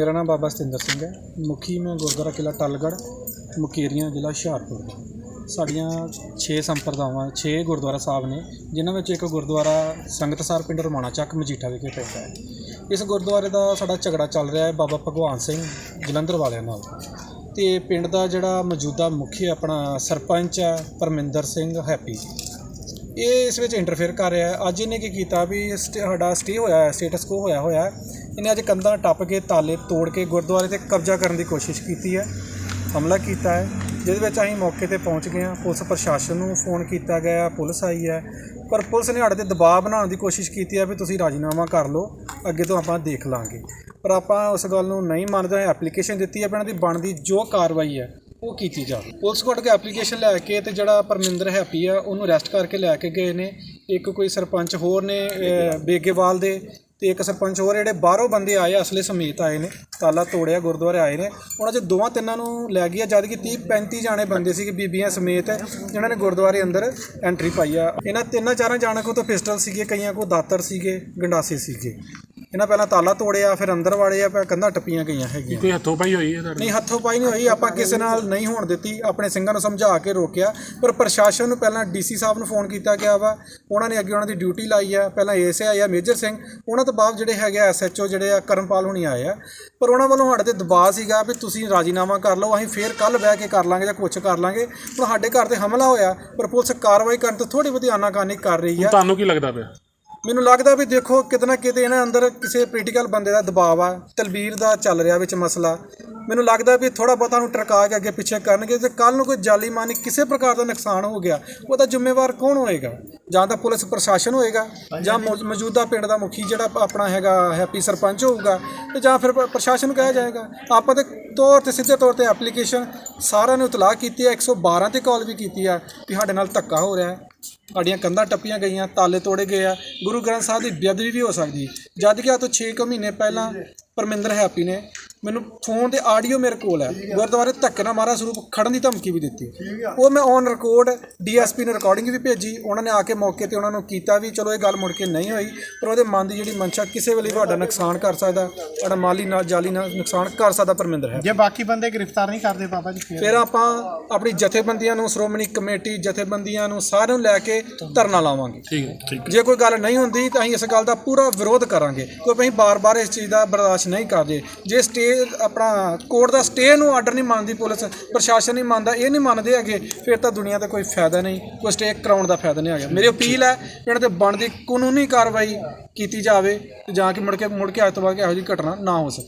ਮੇਰਾ ਨਾਮ ਬਾਬਾ ਸਤਿੰਦਰ ਸਿੰਘ ਹੈ। ਮੁਖੀ ਮੈਂ ਗੁਰਦੁਆਰਾ ਕਿਲਾ ਟੱਲਗੜ੍ਹ, ਮੁਕੇਰੀਆਂ ਜ਼ਿਲ੍ਹਾ ਹੁਸ਼ਿਆਰਪੁਰ ਦਾ। ਸਾਡੀਆਂ 6 ਸੰਪਰਦਾਵਾਂ 6 ਗੁਰਦੁਆਰਾ ਸਾਹਿਬ ਨੇ, ਜਿਨ੍ਹਾਂ ਵਿੱਚ ਇੱਕ ਗੁਰਦੁਆਰਾ ਸੰਗਤਸਰ ਪਿੰਡ ਰਮਾਣਾ ਚੱਕ ਮਜੀਠਾ ਵਿਖੇ ਪੈਂਦਾ ਹੈ। ਇਸ ਗੁਰਦੁਆਰੇ ਦਾ ਸਾਡਾ ਝਗੜਾ ਚੱਲ ਰਿਹਾ ਹੈ ਬਾਬਾ ਭਗਵਾਨ ਸਿੰਘ ਜਲੰਧਰ ਵਾਲਿਆਂ ਨਾਲ। ਤੇ ਪਿੰਡ ਦਾ ਜਿਹੜਾ ਮੌਜੂਦਾ ਮੁਖੀ ਆਪਣਾ ਸਰਪੰਚ ਹੈ ਪਰਮਿੰਦਰ ਸਿੰਘ ਹੈਪੀ। ਇਹ ਇਸ ਵਿੱਚ ਇੰਟਰਫੇਅਰ ਕਰ ਰਿਹਾ ਹੈ। ਅੱਜ ਇਹਨੇ ਕੀ ਕੀਤਾ ਵੀ ਸਟ- ਸਾਡਾ ਸਟੇ ਹੋਇਆ ਹੈ ਸਟੇਟਸ ਕੋ ਹੋਇਆ ਹੋਇਆ ਹੈ। ਇਹਨੇ ਅੱਜ ਕੰਧਾਂ ਟੱਪ ਕੇ, ਤਾਲੇ ਤੋੜ ਕੇ ਗੁਰਦੁਆਰੇ ਤੇ ਕਬਜ਼ਾ ਕਰਨ ਦੀ ਕੋਸ਼ਿਸ਼ ਕੀਤੀ ਹੈ, ਹਮਲਾ ਕੀਤਾ ਹੈ, ਜਿਹਦੇ ਵਿੱਚ ਅਸੀਂ ਮੌਕੇ ਤੇ ਪਹੁੰਚ ਗਏ ਹਾਂ। ਪੁਲਿਸ ਪ੍ਰਸ਼ਾਸਨ ਨੂੰ ਫੋਨ ਕੀਤਾ ਗਿਆ, ਪੁਲਿਸ ਆਈ ਹੈ, ਪਰ ਪੁਲਿਸ ਨੇ ਸਾਡੇ ਤੇ ਦਬਾਅ ਬਣਾਉਣ ਦੀ ਕੋਸ਼ਿਸ਼ ਕੀਤੀ ਹੈ ਵੀ ਤੁਸੀਂ ਰਾਜੀਨਾਮਾ ਕਰ ਲਓ, ਅੱਗੇ ਤੋਂ ਆਪਾਂ ਦੇਖ ਲਾਂਗੇ। ਪਰ ਆਪਾਂ ਉਸ ਗੱਲ ਨੂੰ ਨਹੀਂ ਮੰਨਦੇ ਐਪਲੀਕੇਸ਼ਨ ਦਿੱਤੀ ਹੈ ਵੀ ਇਹਨਾਂ ਦੀ ਬਣਦੀ ਜੋ ਕਾਰਵਾਈ ਹੈ, ਉਹ ਕੀਤੀ ਜਾਵੇ ਪੁਲਿਸ ਕੋਲ ਕੇ ਐਪਲੀਕੇਸ਼ਨ ਲੈ ਕੇ ਤੇ ਜਿਹੜਾ ਪਰਮਿੰਦਰ ਹੈਪੀ ਆ, ਉਹਨੂੰ ਅਰੈਸਟ ਕਰਕੇ ਲੈ ਕੇ ਗਏ ਨੇ। ਇੱਕ ਕੋਈ ਸਰਪੰਚ ਹੋਰ ਨੇ ਬੇਗੇਵਾਲ ਦੇ ਤੇ ਇੱਕ ਸਰਪੰਚ ਹੋਰ ਜਿਹੜੇ ਬਾਹਰੋਂ ਬੰਦੇ ਆਏ ਅਸਲੇ ਸਮੇਤ ਆਏ ਨੇ, ਤਾਲਾ ਤੋੜਿਆ, ਗੁਰਦੁਆਰੇ ਆਏ ਨੇ। ਉਹਨਾਂ 'ਚ ਦੋਵਾਂ ਤਿੰਨਾਂ ਨੂੰ ਲੈ ਗਿਆ ਜਦ ਕਿ 30 35 ਜਾਣੇ ਬੰਦੇ ਸੀ ਬੀਬੀਆਂ ਸਮੇਤ ਜਿਨ੍ਹਾਂ ਨੇ ਗੁਰਦੁਆਰੇ ਅੰਦਰ ਐਂਟਰੀ ਪਾਈ ਆ। ਇਹਨਾਂ ਤਿੰਨਾਂ ਚਾਰਾਂ ਜਾਣਾਂ ਕੋਲ ਤਾਂ ਪਿਸਟਲ ਸੀਗੇ, ਕਈਆਂ ਕੋਲ ਦਾਤਰ ਸੀਗੇ, ਗੰਡਾਸੇ ਸੀਗੇ। ਇਹਨਾਂ ਪਹਿਲਾਂ ਤਾਲਾ ਤੋੜਿਆ ਫਿਰ ਅੰਦਰ ਵਾੜੇ ਆ ਫਿਰ ਕੰਧਾਂ ਟੱਪੀਆਂ ਗਈਆਂ ਹੈਗੀਆਂ। ਕੋਈ ਹੱਥੋਂ ਪਾਈ ਹੋਈ ਹੈ ਤੁਹਾਡੇ? ਨਹੀਂ ਹੱਥੋਂ ਪਾਈ ਨਹੀਂ ਹੋਈ ਆਪਾਂ ਕਿਸੇ ਨਾਲ ਨਹੀਂ ਹੋਣ ਦਿੱਤੀ ਆਪਣੇ ਸਿੰਘਾਂ ਨੂੰ ਸਮਝਾ ਕੇ ਰੋਕਿਆ। ਪਰ ਪ੍ਰਸ਼ਾਸਨ ਨੂੰ ਪਹਿਲਾਂ ਡੀਸੀ ਸਾਹਿਬ ਨੂੰ ਫੋਨ ਕੀਤਾ ਗਿਆ ਵਾ ਉਹਨਾਂ ਨੇ ਅੱਗੇ ਉਹਨਾਂ ਦੀ ਡਿਊਟੀ ਲਾਈ ਆ ਪਹਿਲਾਂ ਏਐਸਏ ਆਇਆ ਮੇਜਰ ਸਿੰਘ ਉਹਨਾਂ ਤੋਂ ਬਾਅਦ ਜਿਹੜੇ ਹੈਗੇ ਐਸਐਚਓ ਜਿਹੜੇ ਆ ਕਰਮਪਾਲ ਹੁਣੀ ਆਏ ਆ। ਪਰ ਉਹਨਾਂ ਵੱਲੋਂ ਸਾਡੇ ਤੇ ਦਬਾਅ ਸੀਗਾ ਵੀ ਤੁਸੀਂ ਰਾਜੀਨਾਮਾ ਕਰ ਲਓ ਅਸੀਂ ਫੇਰ ਕੱਲ ਬਹਿ ਕੇ ਕਰ ਲਾਂਗੇ ਜਾਂ ਕੁਛ ਕਰ ਲਾਂਗੇ। ਹੁਣ ਸਾਡੇ ਘਰ ਤੇ ਹਮਲਾ ਹੋਇਆ ਪਰ ਪੁਲਿਸ ਕਾਰਵਾਈ ਕਰਨ ਤੋਂ ਥੋੜੀ ਬਹੁਤੀ ਆਨਾਕਾਨੀ ਕਰ ਰਹੀ ਆ। ਤੁਹਾਨੂੰ ਕੀ ਲੱਗਦਾ ਪਿਆ? ਮੈਨੂੰ ਲੱਗਦਾ ਵੀ ਦੇਖੋ ਕਿਤੇ ਨਾ ਕਿਤੇ ਇਹਨਾਂ ਅੰਦਰ ਕਿਸੇ ਪੋਲੀਟੀਕਲ ਬੰਦੇ ਦਾ ਦਬਾਅ ਆ ਤਲਬੀਰ ਦਾ ਚੱਲ ਰਿਹਾ ਵਿੱਚ ਮਸਲਾ। ਮੈਨੂੰ ਲੱਗਦਾ ਵੀ ਥੋੜਾ ਬਹੁਤਾ ਨੂੰ ਟਰਕਾ ਕੇ ਅੱਗੇ ਪਿੱਛੇ ਕਰਨਗੇ ਤੇ ਕੱਲ ਨੂੰ ਕੋਈ ਜਾਲੀ ਮਾਨੀ ਕਿਸੇ ਪ੍ਰਕਾਰ ਦਾ ਨੁਕਸਾਨ ਹੋ ਗਿਆ, ਉਹਦਾ ਜ਼ਿੰਮੇਵਾਰ ਕੌਣ ਹੋਏਗਾ? ਜਾਂ ਤਾਂ ਪੁਲਿਸ ਪ੍ਰਸ਼ਾਸਨ ਹੋਏਗਾ, ਜਾਂ ਮੌਜੂਦਾ ਪਿੰਡ ਦਾ ਮੁਖੀ ਜਿਹੜਾ ਆਪਣਾ ਹੈਗਾ ਹੈਪੀ ਸਰਪੰਚ ਹੋਊਗਾ ਤੇ ਜਾਂ ਫਿਰ ਪ੍ਰਸ਼ਾਸਨ ਨੂੰ ਕਿਹਾ ਜਾਏਗਾ। ਆਪਾਂ ਤੇ ਤੌਰ ਤੇ, ਸਿੱਧੇ ਤੌਰ ਤੇ ਐਪਲੀਕੇਸ਼ਨ ਸਾਰਿਆਂ ਨੂੰ ਇਤਲਾਹ ਕੀਤੀ ਹੈ 112 ਤੇ ਕਾਲ ਵੀ ਕੀਤੀ ਆ ਕਿ ਸਾਡੇ ਨਾਲ ਧੱਕਾ ਹੋ ਰਿਹਾ ਹੈ। ਸਾਡੀਆਂ ਕੰਧਾਂ ਟੱਪੀਆਂ ਗਈਆਂ, ਤਾਲੇ ਤੋੜੇ ਗਏ ਆ, ਗੁਰੂ ਗ੍ਰੰਥ ਸਾਹਿਬ ਦੀ ਬੇਅਦਬੀ ਵੀ ਹੋ ਸਕਦੀ ਜਦ ਕਿ ਆ ਤੋਂ 6 ਕੁ ਮਹੀਨੇ ਪਹਿਲਾਂ ਪਰਮਿੰਦਰ ਹੈਪੀ ਨੇ ਮੈਨੂੰ ਫੋਨ ਤੇ ਆਡੀਓ ਮੇਰੇ ਕੋਲ ਹੈ। ਗੁਰਦੁਆਰੇ ਧੱਕੇ ਨਾਲ ਮਾਰਾ ਸਰੂਪ ਖੜਨ ਦੀ ਧਮਕੀ ਵੀ ਦਿੱਤੀ। ਉਹ ਮੈਂ ਔਨ ਰਿਕਾਰਡ ਡੀਐਸਪੀ ਨੇ ਰਿਕਾਰਡਿੰਗ ਵੀ ਭੇਜੀ। ਉਹਨਾਂ ਨੇ ਆ ਕੇ ਮੌਕੇ ਤੇ ਉਹਨਾਂ ਨੂੰ ਕੀਤਾ ਵੀ ਚਲੋ ਇਹ ਗੱਲ ਮੁੜ ਕੇ ਨਹੀਂ ਹੋਈ ਪਰ ਉਹਦੇ ਮਨ ਦੀ ਜਿਹੜੀ ਮਨਸ਼ਾ ਕਿਸੇ ਵੇਲੇ ਤੁਹਾਡਾ ਨੁਕਸਾਨ ਕਰ ਸਕਦਾ ਤੁਹਾਡਾ ਮਾਲੀ ਨਾਲ ਜਾਲੀ ਨਾਲ ਨੁਕਸਾਨ ਕਰ ਸਕਦਾ ਪਰਮਿੰਦਰ ਹੈ। ਜੇ ਬਾਕੀ ਬੰਦੇ ਗ੍ਰਿਫਤਾਰ ਨਹੀਂ ਕਰਦੇ ਬਾਬਾ ਜੀ ਫਿਰ? ਆਪਾਂ ਆਪਣੀ ਜਥੇਬੰਦੀਆਂ ਨੂੰ ਸ਼੍ਰੋਮਣੀ ਕਮੇਟੀ ਜਥੇਬੰਦੀਆਂ ਨੂੰ ਸਾਰਿਆਂ ਨੂੰ ਲੈ ਕੇ ਧਰਨਾ ਲਾਵਾਂਗੇ। ਠੀਕ ਹੈ ਠੀਕ ਜੇ ਕੋਈ ਗੱਲ ਨਹੀਂ ਹੁੰਦੀ ਤਾਂ ਅਸੀਂ ਇਸ ਗੱਲ ਦਾ ਪੂਰਾ ਵਿਰੋਧ ਕਰਾਂਗੇ। ਕਿਉਂਕਿ ਅਸੀਂ ਬਾਰ-ਬਾਰ ਇਸ ਚੀਜ਼ ਦਾ ਬਰਦਾਸ਼ਤ ਨਹੀਂ ਕਰਦੇ। ਜੇ ਸਟੇ ਆਪਣਾ ਕੋਰਟ ਦਾ ਸਟੇ ਨੂੰ ਆਰਡਰ ਨਹੀਂ ਮੰਨਦੀ ਪੁਲਿਸ, ਪ੍ਰਸ਼ਾਸਨ ਨਹੀਂ ਮੰਨਦਾ, ਇਹ ਨਹੀਂ ਮੰਨਦੇ ਹੈਗੇ, ਫਿਰ ਤਾਂ ਦੁਨੀਆ ਤੇ ਕੋਈ ਫਾਇਦਾ ਨਹੀਂ, ਕੋਈ ਸਟੇ ਕਰਾਉਣ ਦਾ ਫਾਇਦਾ ਨਹੀਂ ਹੈਗਾ। ਮੇਰੀ ਅਪੀਲ ਹੈ ਇਹਨਾਂ ਤੇ ਬਣਦੀ ਕਾਨੂੰਨੀ ਕਾਰਵਾਈ ਕੀਤੀ ਜਾਵੇ ਤੇ ਜਾਂ ਕਿ ਮੁੜ ਕੇ ਮੁੜ ਕੇ ਅੱਜ ਤੋਂ ਬਾਅਦ ਇਹੋ ਜਿਹੀ ਘਟਨਾ ਨਾ ਹੋ ਸਕੇ।